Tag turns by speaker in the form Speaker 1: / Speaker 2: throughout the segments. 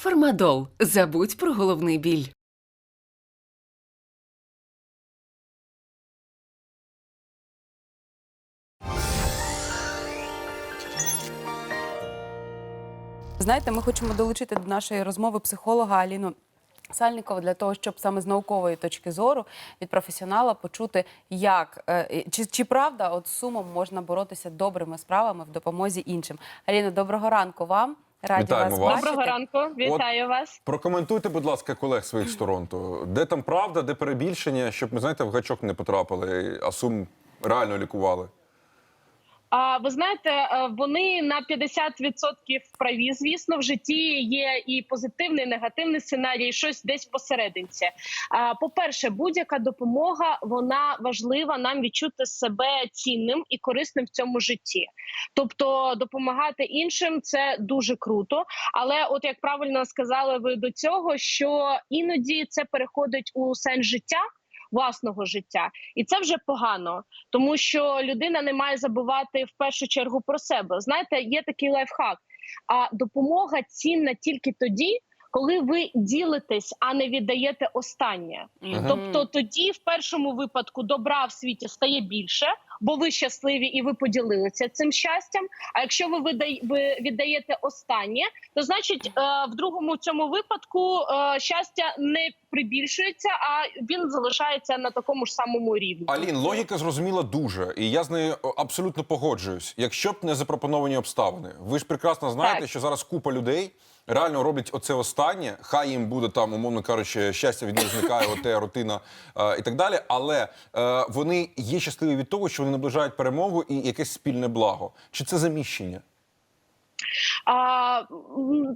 Speaker 1: Фармадол. Забудь про головний біль.
Speaker 2: Знаєте, ми хочемо долучити до нашої розмови психолога Аліну. Сальникова для того, щоб саме з наукової точки зору від професіонала почути, як е, чи, чи правда от сумом можна боротися добрими справами в допомозі іншим. Аліно, доброго ранку вам. Раді
Speaker 3: Вітаємо
Speaker 2: вас,
Speaker 3: вас.
Speaker 4: Доброго ранку, вітаю вас.
Speaker 3: Прокоментуйте, будь ласка, колег своїх сторон. То де там правда, де перебільшення, щоб ми знаєте, в гачок не потрапили, а сум реально лікували.
Speaker 4: А ви знаєте, е, вони на 50% праві. Звісно, в житті є і позитивний, і негативний сценарій, і щось десь посерединці. По-перше, будь-яка допомога вона важлива нам відчути себе цінним і корисним в цьому житті. Тобто, допомагати іншим це дуже круто. Але, от як правильно сказали ви до цього, що іноді це переходить у сенс життя. Власного життя, і це вже погано, тому що людина не має забувати в першу чергу про себе. Знаєте, є такий лайфхак. А допомога цінна тільки тоді, коли ви ділитесь, а не віддаєте останнє. Тобто тоді, в першому випадку, добра в світі стає більше, бо ви щасливі і ви поділилися цим щастям. А якщо ви віддаєте останнє, то значить е, в другому цьому випадку е, щастя не прибільшується, а він залишається на такому ж самому рівні.
Speaker 3: Алін, логіка зрозуміла дуже, і я з нею абсолютно погоджуюсь. Якщо б не запропоновані обставини, ви ж прекрасно знаєте,
Speaker 4: Так.
Speaker 3: що зараз купа людей реально роблять оце останнє. Хай їм буде там, умовно кажучи, щастя від них зникає, оте рутина е, і так далі. Але е, вони є щасливі від того, що вони наближають перемогу і якесь спільне благо. Чи це заміщення?
Speaker 4: А,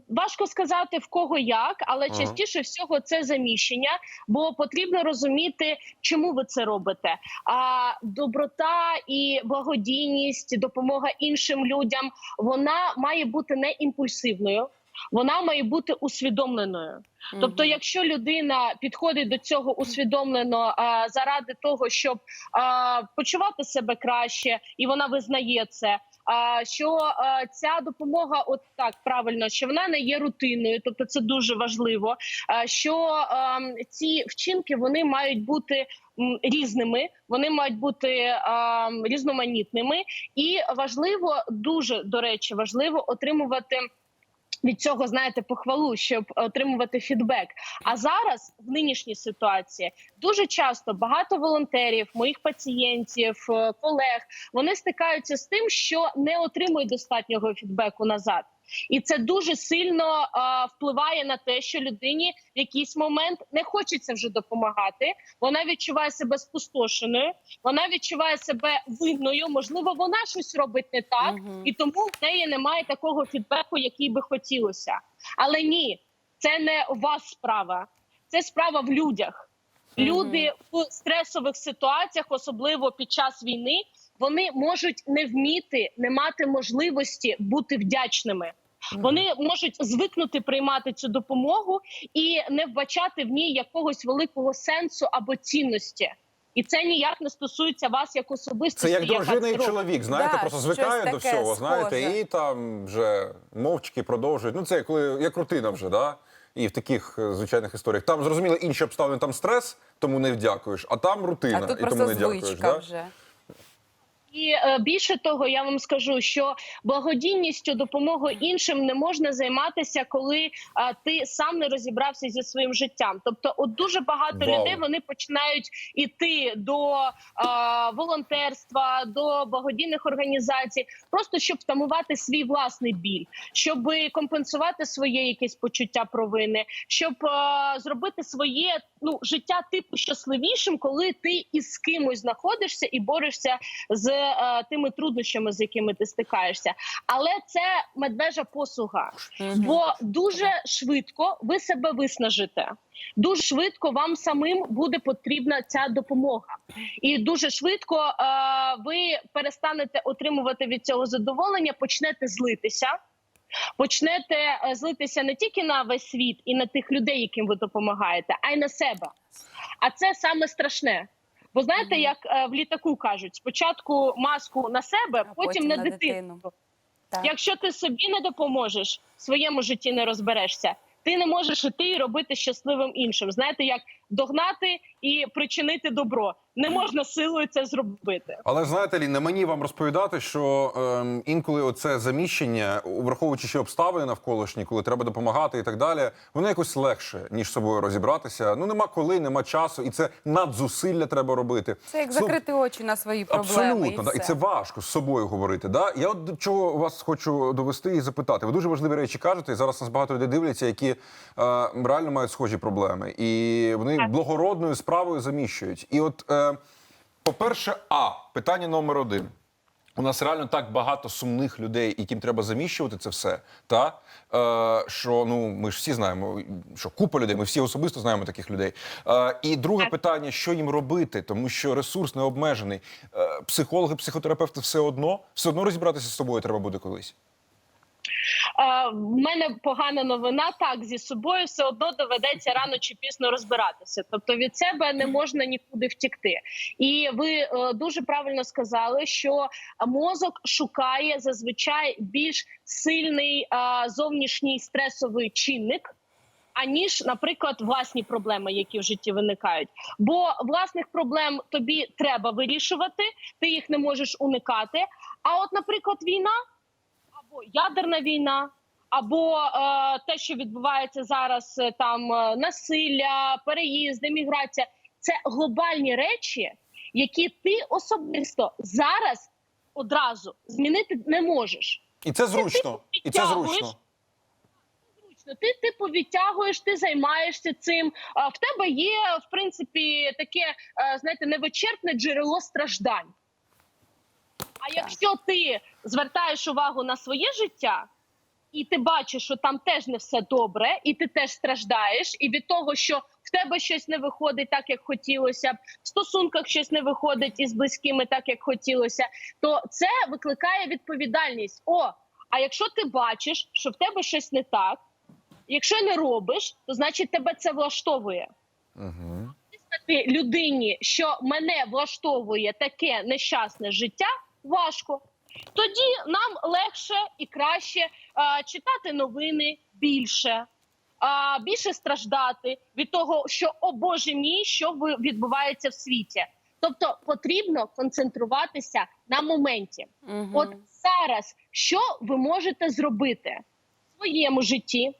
Speaker 4: важко сказати в кого як, але
Speaker 3: Ага.
Speaker 4: частіше всього це заміщення, бо потрібно розуміти, чому ви це робите. А доброта і благодійність, допомога іншим людям, вона має бути не імпульсивною. Вона має бути усвідомленою. Тобто, якщо людина підходить до цього усвідомлено а, заради того, щоб а, почувати себе краще, і вона визнає це. А що а, ця допомога, от так правильно, що вона не є рутинною, тобто це дуже важливо. А, що а, ці вчинки вони мають бути м, різними, вони мають бути а, різноманітними, і важливо, дуже до речі, важливо отримувати. Від цього знаєте похвалу, щоб отримувати фідбек. А зараз в нинішній ситуації дуже часто багато волонтерів, моїх пацієнтів, е, колег вони стикаються з тим, що не отримують достатнього фідбеку назад. І це дуже сильно е, впливає на те, що людині в якийсь момент не хочеться вже допомагати. Вона відчуває себе спустошеною, вона відчуває себе винною. Можливо, вона щось робить не так,
Speaker 2: Мгм.
Speaker 4: і тому в неї немає такого фідбеку, який би хотілося. Але ні, це не у вас справа, це справа в людях. Люди в стресових ситуаціях, особливо під час війни, вони можуть не вміти, не мати можливості бути вдячними. Вони можуть звикнути приймати цю допомогу і не вбачати в ній якогось великого сенсу або цінності. І це ніяк не стосується вас як
Speaker 3: Це як дружина і чоловік, знаєте,
Speaker 2: Да,
Speaker 3: просто звикає до всього, знаєте, і там вже мовчки продовжують. Ну, це коли як рутина вже, да? І в таких е, звичайних історіях. Там зрозуміло інші обставини, там стрес, тому не вдякуєш, а там рутина,
Speaker 2: А тут
Speaker 3: і тому не дякуєш.
Speaker 2: звичка
Speaker 3: Да?
Speaker 4: І е, більше того, я вам скажу, що благодійністю, допомогою іншим не можна займатися, коли ти сам не розібрався зі своїм життям. Тобто, от дуже багато
Speaker 3: Вау.
Speaker 4: людей вони починають іти до е, волонтерства, до благодійних організацій, просто щоб втамувати свій власний біль, щоб компенсувати своє якесь почуття провини, щоб е, зробити своє ну життя типу щасливішим, коли ти із кимось знаходишся і борешся з тими труднощами, з якими ти стикаєшся. Але це медвежа послуга, бо дуже швидко ви себе виснажите. Дуже швидко вам самим буде потрібна ця допомога, і дуже швидко е, ви перестанете отримувати від цього задоволення, почнете злитися. Почнете е, злитися не тільки на весь світ і на тих людей, яким ви допомагаєте, а й на себе. А це саме страшне. Бо знаєте, як е, в літаку кажуть, спочатку маску на себе,
Speaker 2: А
Speaker 4: потім, на, дитину.
Speaker 2: Так.
Speaker 4: Якщо ти собі не допоможеш, в своєму житті не розберешся, ти не можеш іти і робити щасливим іншим. Знаєте, як догнати і причинити добро. Не можна силою це зробити.
Speaker 3: Але знаєте, Лі, не мені вам розповідати, що ем, інколи оце заміщення, враховуючи ще обставини навколишні, коли треба допомагати і так далі, воно якось легше ніж собою розібратися. Ну нема коли, нема часу, і це надзусилля треба робити.
Speaker 2: Це як закрити очі на свої проблеми.
Speaker 3: Абсолютно,
Speaker 2: і,
Speaker 3: да. і це важко з собою говорити. Да? Я от до чого вас хочу довести і запитати. Ви дуже важливі речі кажете. І зараз нас багато людей дивляться, які е, реально мають схожі проблеми, і вони благородною справою заміщують. І от, е, по-перше, а питання номер один. У нас реально так багато сумних людей, яким треба заміщувати це все. Та е, що ну ми ж всі знаємо, що купа людей, ми всі особисто знаємо таких людей. Е, і друге питання: що їм робити, тому що ресурс не обмежений. Е, психологи, психотерапевти все одно, все одно розібратися з собою треба буде колись.
Speaker 4: В мене погана новина. Так зі собою все одно доведеться рано чи пізно розбиратися. Тобто від себе не можна нікуди втікти. І ви е, дуже правильно сказали, що мозок шукає зазвичай більш сильний зовнішній стресовий чинник. Аніж, наприклад, власні проблеми, які в житті виникають. Бо власних проблем тобі треба вирішувати, ти їх не можеш уникати. А от, наприклад, війна або ядерна війна, або е, те, що відбувається зараз, е, там е, насилля, переїзди, міграція це глобальні речі, які ти особисто зараз одразу змінити не можеш.
Speaker 3: І це зручно. І це зручно.
Speaker 4: Ти типу відтягуєш, ти займаєшся цим. А в тебе є в принципі таке, е, знаєте, невичерпне джерело страждань. А якщо ти звертаєш увагу на своє життя, і ти бачиш, що там теж не все добре, і ти теж страждаєш, і від того, що в тебе щось не виходить так, як хотілося б, в стосунках щось не виходить із близькими, так як хотілося, то це викликає відповідальність. О, а якщо ти бачиш, що в тебе щось не так, якщо не робиш, то значить тебе це влаштовує.
Speaker 3: Угу.
Speaker 4: Людині, що мене влаштовує таке нещасне життя, важко. Тоді нам легше і краще е, читати новини більше, е, більше страждати від того, що о Боже мій, що відбувається в світі. Тобто потрібно концентруватися на моменті.
Speaker 2: Мгм.
Speaker 4: От зараз що ви можете зробити в своєму житті?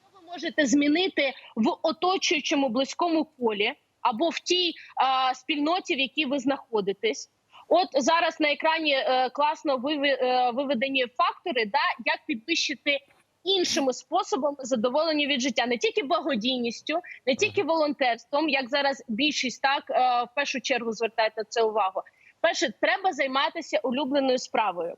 Speaker 4: Що ви можете змінити в оточуючому близькому полі або в тій а, спільноті, в якій ви знаходитесь? От зараз на екрані е, класно е, виведені фактори, да, як підвищити іншими способами задоволення від життя, не тільки благодійністю, не тільки волонтерством, як зараз більшість так е, в першу чергу звертають на це увагу. Перше, треба займатися улюбленою справою.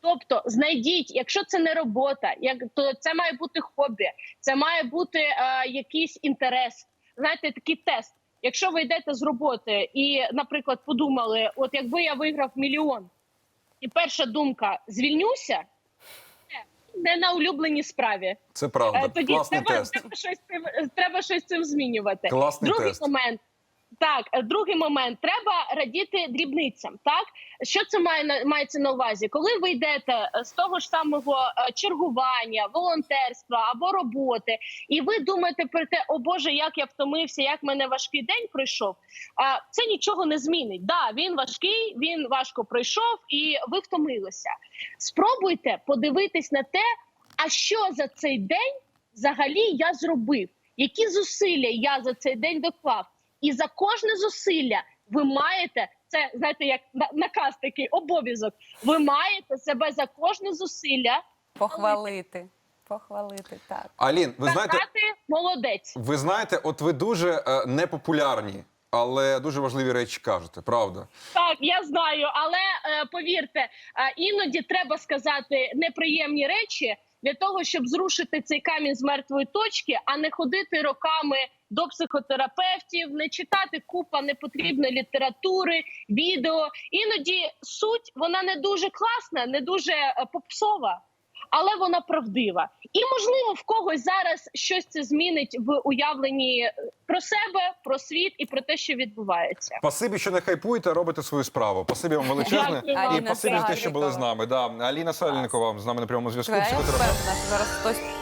Speaker 4: Тобто знайдіть, якщо це не робота, як то це має бути хобі, це має бути е, якийсь інтерес. Знаєте, такий тест. Якщо ви йдете з роботи і, наприклад, подумали, от якби я виграв мільйон, і перша думка звільнюся, не на улюбленій справі.
Speaker 3: Це правда.
Speaker 4: Е, Тоді
Speaker 3: Класний
Speaker 4: треба,
Speaker 3: тест.
Speaker 4: треба щось цим треба щось цим змінювати.
Speaker 3: Класний
Speaker 4: Другий
Speaker 3: тест.
Speaker 4: момент. Так, е, другий момент треба радіти дрібницям. Так що це має мається на увазі? Коли ви йдете е, з того ж самого е, чергування, волонтерства або роботи, і ви думаєте про те, о Боже, як я втомився, як мене важкий день пройшов. А це нічого не змінить. Да, він важкий, він важко пройшов, і ви втомилися. Спробуйте подивитись на те, а що за цей день взагалі я зробив, які зусилля я за цей день доклав. І за кожне зусилля ви маєте це, знаєте, як на- наказ такий обов'язок. Ви маєте себе за кожне зусилля
Speaker 2: Похвалити. Похвалити, так.
Speaker 3: Алін, ви знаєте,
Speaker 4: молодець.
Speaker 3: ви знаєте, от ви дуже е, непопулярні, але дуже важливі речі кажете, правда?
Speaker 4: Так, я знаю, але е, повірте, е, іноді треба сказати неприємні речі для того, щоб зрушити цей камінь з мертвої точки, а не ходити роками до психотерапевтів, не читати купа непотрібної літератури, відео. Іноді суть вона не дуже класна, не дуже е, попсова. Але вона правдива, і можливо в когось зараз щось це змінить в уявленні про себе, про світ і про те, що відбувається.
Speaker 3: Спасибі, що не хайпуєте, робите свою справу. Спасибі вам величезне.
Speaker 4: Дякую.
Speaker 3: І спасибі за те, що були з нами. Да. Аліна Сальникова з нами на прямому зв'язку.
Speaker 2: Зараз хтось